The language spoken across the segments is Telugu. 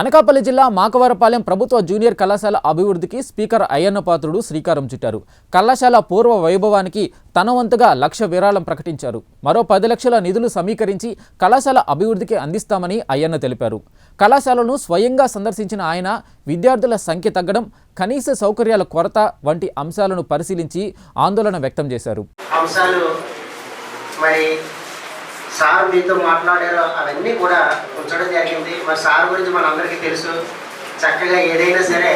అనకాపల్లి జిల్లా మాకవరపాలెం ప్రభుత్వ జూనియర్ కళాశాల అభివృద్ధికి స్పీకర్ అయ్యన్న పాత్రుడు శ్రీకారం చుట్టారు. కళాశాల పూర్వ వైభవానికి తన వంతుగా లక్ష విరాళం ప్రకటించారు. మరో పది లక్షల నిధులు సమీకరించి కళాశాల అభివృద్ధికి అందిస్తామని అయ్యన్న తెలిపారు. కళాశాలను స్వయంగా సందర్శించిన ఆయన విద్యార్థుల సంఖ్య తగ్గడం కనీస సౌకర్యాల కొరత వంటి అంశాలను పరిశీలించి ఆందోళన వ్యక్తం చేశారు. అంశాలు మరి సార్ మీతో మాట్లాడారో అవన్నీ కూడా ఉంచడం జరిగింది. మరి సార్ గురించి మనందరికీ తెలుసు. చక్కగా ఏదైనా సరే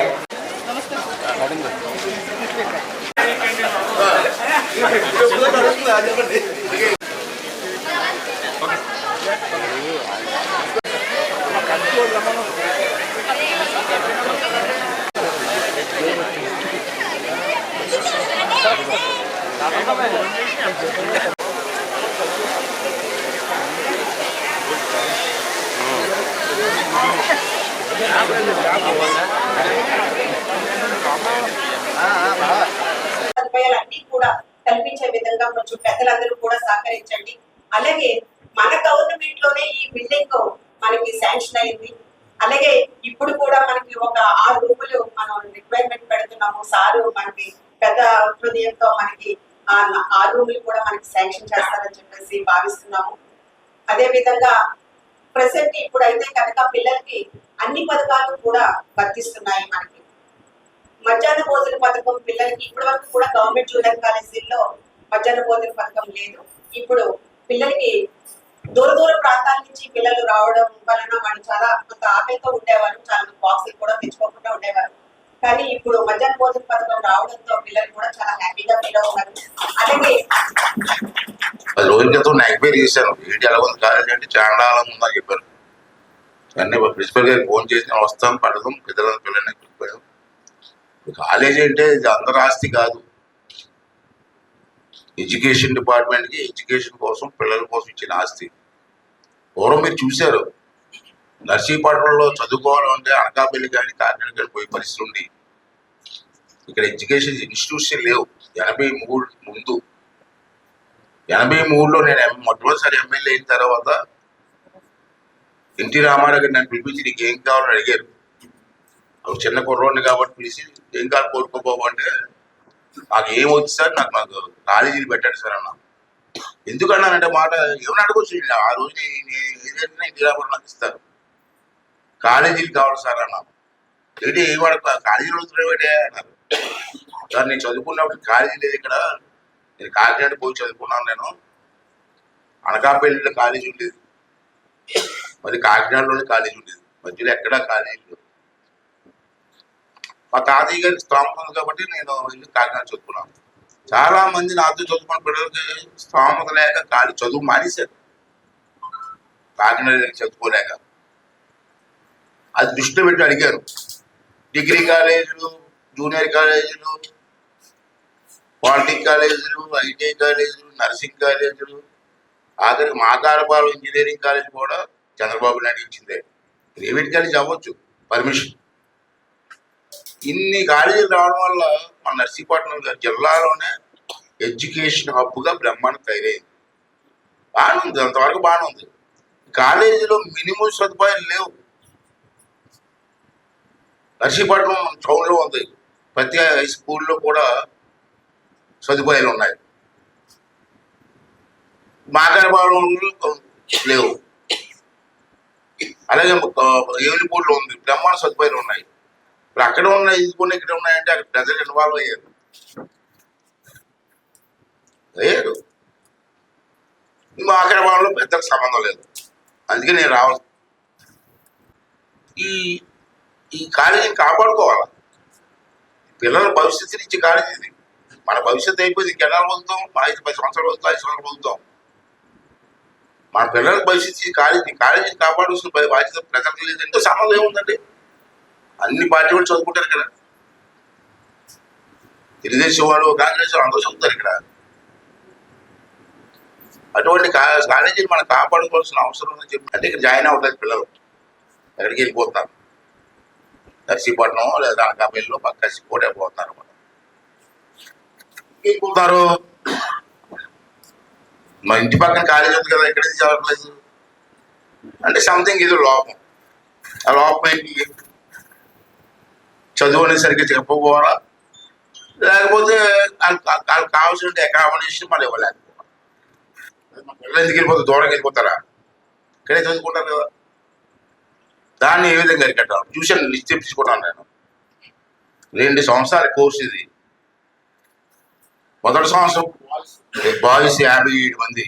సదుపాయాలన్నీ కూడా కల్పించే విధంగా కొంచెం పెద్దలందరూ కూడా సహకరించండి. అలాగే మన గవర్నమెంట్లోనే ఈ బిల్డింగ్ మనకి శాంక్షన్ అయింది. అలాగే ఇప్పుడు కూడా మనకి ఒక ఆరు రూములు మనం రిక్వైర్మెంట్ పెడుతున్నాము. సారు మనకి పెద్ద హృదయంతో మనకి ఆ ఆరు రూములు కూడా మనకి శాంక్షన్ చేస్తారని చెప్పేసి భావిస్తున్నాము. అదే విధంగా ప్రెసెంట్ ఇప్పుడైతే కనుక పిల్లలకి అన్ని పథకాలు కూడా వర్తిస్తున్నాయి మనకి. మధ్యాహ్న భోజన పథకం పిల్లలకి ఇప్పటి వరకు కూడా గవర్నమెంట్ జూనియర్ కాలేజీల్లో మధ్యాహ్న భోజన పథకం లేదు. ఇప్పుడు పిల్లలకి దూర దూర ప్రాంతాల నుంచి పిల్లలు రావడం వలన వాళ్ళు చాలా కొంత ఆకలితో ఉండేవారు. చాలా బాక్సులు కూడా తెచ్చుకోకుండా ఉండేవారు. కానీ ఇప్పుడు మధ్యాహ్న భోజన పథకం రావడంతో పిల్లలు కూడా చాలా హ్యాపీగా ఫీల్ అవుతారు అలాగే పది రోజుల క్రితం నేను ఎంక్వైరీ చేశాను. ఏంటి ఎలా ఉంది కాలేజ్ అంటే చాండాలం ఉందని చెప్పారు. కానీ ప్రిన్సిపల్ గారికి ఫోన్ చేసి నేను వస్తాం పడదాం పిల్లలని పిల్లల్ని పిలిపాడు కాలేజ్ అంటే ఇది అందరి ఆస్తి కాదు. ఎడ్యుకేషన్ డిపార్ట్మెంట్కి ఎడ్యుకేషన్ కోసం పిల్లల కోసం ఇచ్చిన ఆస్తి. పూర్వం మీరు చూశారు. నర్సీపట్నంలో చదువుకోవాలంటే అనకాపల్లి కానీ కాకినాడ కానీ పోయే పరిస్థితి ఉంది. ఇక్కడ ఎడ్యుకేషన్ ఇన్స్టిట్యూషన్ లేవు. ఎనభై మూడు ముందు ఎనభై మూడులో నేను ఎం- మొట్టమొదటిసారి ఎమ్మెల్యే అయిన తర్వాత ఎన్టీ రామారావు గారు నన్ను పిలిపించి నీకు ఏం కావాలని అడిగారు. ఒక చిన్న కుర్రోడిని కాబట్టి పిలిచి ఏం కాదు కోరుకోబోబు అంటే నాకు ఏం వచ్చి సార్ నాకు నాకు కాలేజీలు పెట్టాడు సార్ అన్న. ఎందుకన్నానంటే మాట ఏమని అడగొచ్చు ఆ రోజు నేను ఏదైనా ఎన్టీ రామారావు నాకు ఇస్తారు. కాలేజీలు కావాలి సార్ అన్న. ఏంటి ఏం వాడు కాలేజీలు అడుగుతున్నావు అన్నారు. సార్ నేను చదువుకున్నప్పుడు కాలేజీ లేదు ఇక్కడ. నేను కాకినాడ పోయి చదువుకున్నాను నేను. అనకాపల్లిలో కాలేజీ ఉండేది. మరి కాకినాడలోనే కాలేజీ ఉండేది. మధ్యలో ఎక్కడా కాలేజీ లేదు. మా తాతయ్య గారి స్తోమత ఉంది కాబట్టి నేను వెళ్ళి కాకినాడ చదువుకున్నాను. చాలా మంది నాతో చదువుకున్న పిల్లలకి స్థామత లేక కాలి చదువు మానేశారు. కాకినాడ చదువుకోలేక. అది దృష్టిలో పెట్టి అడిగారు. డిగ్రీ కాలేజీలు జూనియర్ కాలేజీలు పాలిటెక్ కాలేజీలు ఐటీఐ కాలేజీలు నర్సింగ్ కాలేజీలు ఆఖరికి మాకారపాలెం ఇంజనీరింగ్ కాలేజ్ కూడా చంద్రబాబు నాయుడు ఇచ్చిందే. ప్రైవేట్ కాలేజ్ అవ్వచ్చు పర్మిషన్. ఇన్ని కాలేజీలు రావడం వల్ల మన నర్సీపట్నం జిల్లాలోనే ఎడ్యుకేషన్ హబ్గా బ్రహ్మాండం తయారైంది. బాగానే ఉంది అంతవరకు బాగానే ఉంది. కాలేజీలో మినిమం సదుపాయాలు లేవు. నర్సీపట్నం టౌన్లో ఉంది. ప్రతి హై స్కూల్లో కూడా సదుపాయాలు ఉన్నాయి. మాకారపాలెంలో లేవు. అలాగే ఏలిపూడిలో ఉంది. బ్రహ్మాండ సదుపాయాలు ఉన్నాయి. ఇప్పుడు అక్కడ ఉన్నాయి ఇది కొన్ని ఇక్కడ ఉన్నాయంటే అక్కడ ప్రజలు ఇన్వాల్వ్ అయ్యారు. అయ్యారు మాకారపాలెంలో పెద్దలకు సంబంధం లేదు. అందుకే నేను రావాలి. ఈ ఈ కాలేజీని కాపాడుకోవాలి? పిల్లల భవిష్యత్తు ఇచ్చే కాలేజీ మన భవిష్యత్తు అయిపోయింది. ఇంకెన్నాళ్ళు పొందుతాం ఐదు పది సంవత్సరాలు వస్తాం ఐదు సంవత్సరాలు పొందుతాం మన పిల్లల భవిష్యత్తు కాలేజీ కాలేజీని కాపాడాల్సిన బాధ్యత ప్రజలకు లేదంటే సంబంధం ఏముందండి? అన్ని పార్టీ వాళ్ళు చదువుకుంటారు ఇక్కడ. తెలుగుదేశం వాళ్ళు కాంగ్రెస్ వాళ్ళు అందరూ చదువుతారు ఇక్కడ. అటువంటి కాలేజీని మనం కాపాడుకోవాల్సిన అవసరం ఉందని చెప్పి అంటే ఇక్కడ జాయిన్ అవుతారు పిల్లలు. ఎక్కడికి వెళ్ళిపోతారు? నర్సీపట్నం లేదా అనకాపల్లిలో పక్క కూడా పోతున్నారు పోతారు మా ఇంటి పక్కన కాలేజ్ ఉంది కదా ఎక్కడ నుంచి చదవట్లేదు అంటే సంథింగ్ ఇది లోపం. ఆ లోపం ఏంటి? చదువు అనేసరికి సరిగ్గా చెప్పకపోవరా లేకపోతే వాళ్ళకి వాళ్ళకి కావాల్సిన అకామిడేషన్ మళ్ళీ ఇవ్వలేకపోవడం మా పిల్లలు ఎందుకు వెళ్ళిపోతారు దూరంగా వెళ్ళిపోతారా? ఇక్కడే చదువుకుంటారు కదా. దాన్ని ఏ విధంగా అరికట్టాలి? ట్యూషన్ లిస్ట్ నేను. రెండు సంవత్సరాల కోర్స్ ఇది. మొదటి సంవత్సరం బాయ్స్ యాభై ఏడు మంది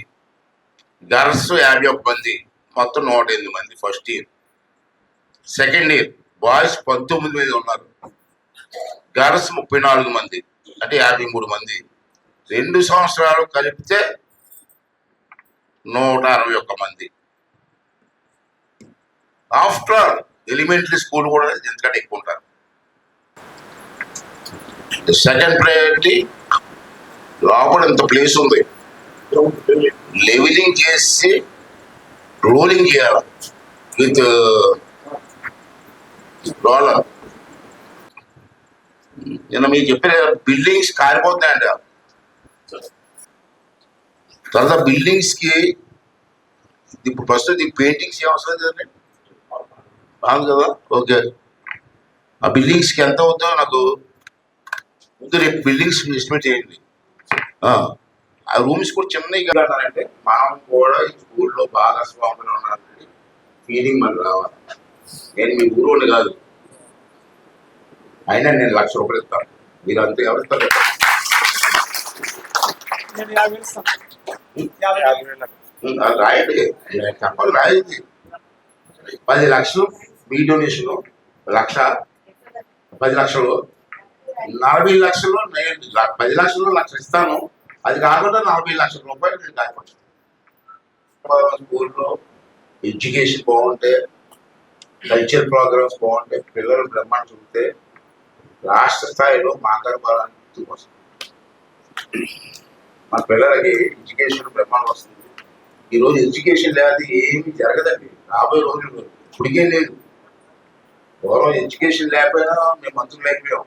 గర్ల్స్ యాభై ఒక్క మంది మొత్తం నూట ఎనిమిది మంది first year. Second year boys పంతొమ్మిది మంది ఉన్నారు గర్ల్స్ ముప్పై నాలుగు మంది అంటే యాభై మూడు మంది. రెండు సంవత్సరాలు కలిపితే నూట అరవై ఒక్క మంది. ఆఫ్టర్ ఎలిమెంటరీ స్కూల్ కూడా ఎందుకంటే ఎక్కువ ఉంటారు. సెకండ్ ప్రయారిటీ లోపల ఇంత ప్లేస్ ఉంది. లెవెలింగ్ చేసి రోలింగ్ చేయాలి. విత్ రోలర్ నిన్న మీకు చెప్పిన బిల్డింగ్స్ కారిపోతున్నాయండి తర్వాత బిల్డింగ్స్కి ఇప్పుడు ప్రస్తుతం ఈ పెయింటింగ్స్ ఏం అవసరం లేదండి బాగుంది కదా? ఓకే. ఆ బిల్డింగ్స్కి ఎంత అవుతుందో నాకు ముందు రేపు బిల్డింగ్స్ ఎస్టిమేట్ చేయండి. ఆ, రూమ్స్ కూడా చిన్నవి అంటే మనం కూడా ఈ స్కూల్లో బాగా స్వాములు ఉన్నారండి ఫీలింగ్ మనకు రావాలి. నేను మీ ఊరోని కాదు. అయినా నేను లక్ష రూపాయలు ఇస్తాను. మీరు అంతే ఎవరు ఇస్తారు ఉం, అది రాయండి. చెప్పాలి రాయండి. పది లక్షలు మీ డొనేషన్ లక్ష పది లక్షలు నలభై లక్షలు నేను పది లక్షలు లక్ష ఇస్తాను. అది కాకుండా నలభై లక్షల రూపాయలు నేను దాచిపెట్టాను స్కూల్లో ఎడ్యుకేషన్ బాగుంటే కల్చర్ ప్రోగ్రామ్స్ బాగుంటే పిల్లలు బ్రహ్మాండ చూస్తే రాష్ట్ర స్థాయిలో మాట్లాడబాలని గుర్తుకొస్తుంది మా పిల్లలకి ఎడ్యుకేషన్ బ్రహ్మాండం వస్తుంది. ఈరోజు ఎడ్యుకేషన్ లేదు ఏమీ జరగదండి. రాబోయే రోజులు ఇప్పటికే లేదు. పూర్వం ఎడ్యుకేషన్ లేకపోయినా మేము మంత్రులు అయిపోయాం.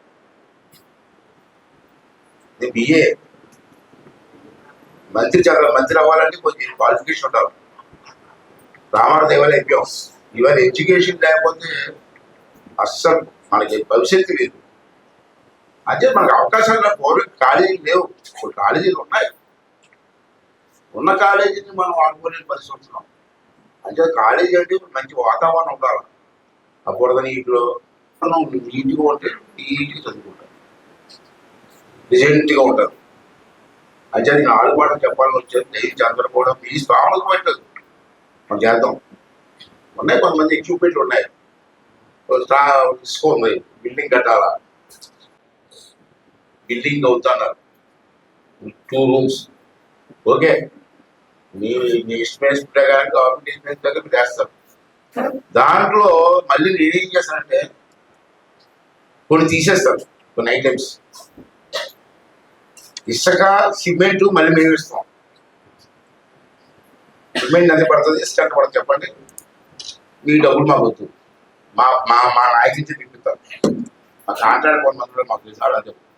నేను బిఏ మంత్రి చదవాలి మంత్రి అవ్వాలంటే కొంచెం క్వాలిఫికేషన్ ఉండాలి. రామారావు దేవాలయం అయిపోయాం ఇవాళ ఎడ్యుకేషన్ లేకపోతే అస్సలు మనకి భవిష్యత్తు లేదు. అదే మనకు అవకాశాలు లేవు. కాలేజీలు లేవు. ఇప్పుడు కాలేజీలు ఉన్నాయి. ఉన్న కాలేజీని మనం వాడుకోలేని పరిస్థితి ఉంటున్నాం అంటే కాలేజీ అంటే మంచి వాతావరణం ఉండాలి. ఆ ఇంట్లో నీటిలో మనం నీట్గా ఉంటే నీట్గా చదువుకుంటాం. డిజైన్గా ఉంటారు. అయితే నేను ఆడుబాటు చెప్పాలని వచ్చేది అందరూ కూడా మీ స్థామలకు పెట్టదు మనం చేద్దాం. ఉన్నాయి కొంతమంది ఎక్విప్మెంట్లు ఉన్నాయి. తీసుకోండి. బిల్డింగ్ కట్టాలా? బిల్డింగ్ అవుతున్నారు టూ రూమ్స్ ఓకే. మీ మీ ఎస్టిమేషన్ ప్రకారం గవర్నమెంట్ ఎస్టిమేషన్ ప్రకారం మీరు వేస్తారు దాంట్లో మళ్ళీ నేనేం చేస్తానంటే కొన్ని తీసేస్తాను. కొన్ని ఐటమ్స్ ఇసుక సిమెంట్ మళ్ళీ మేము ఇస్తాం. సిమెంట్ అది పడుతుంది ఇసుక ఎంత పడుతుంది చెప్పండి. మీ డబ్బులు మాకు వద్దు. మా మా మా నాయకులు తిప్పిస్తారు మా కాంట్రాక్ట్ కొంతమంది మాకు చాలా చెప్పు.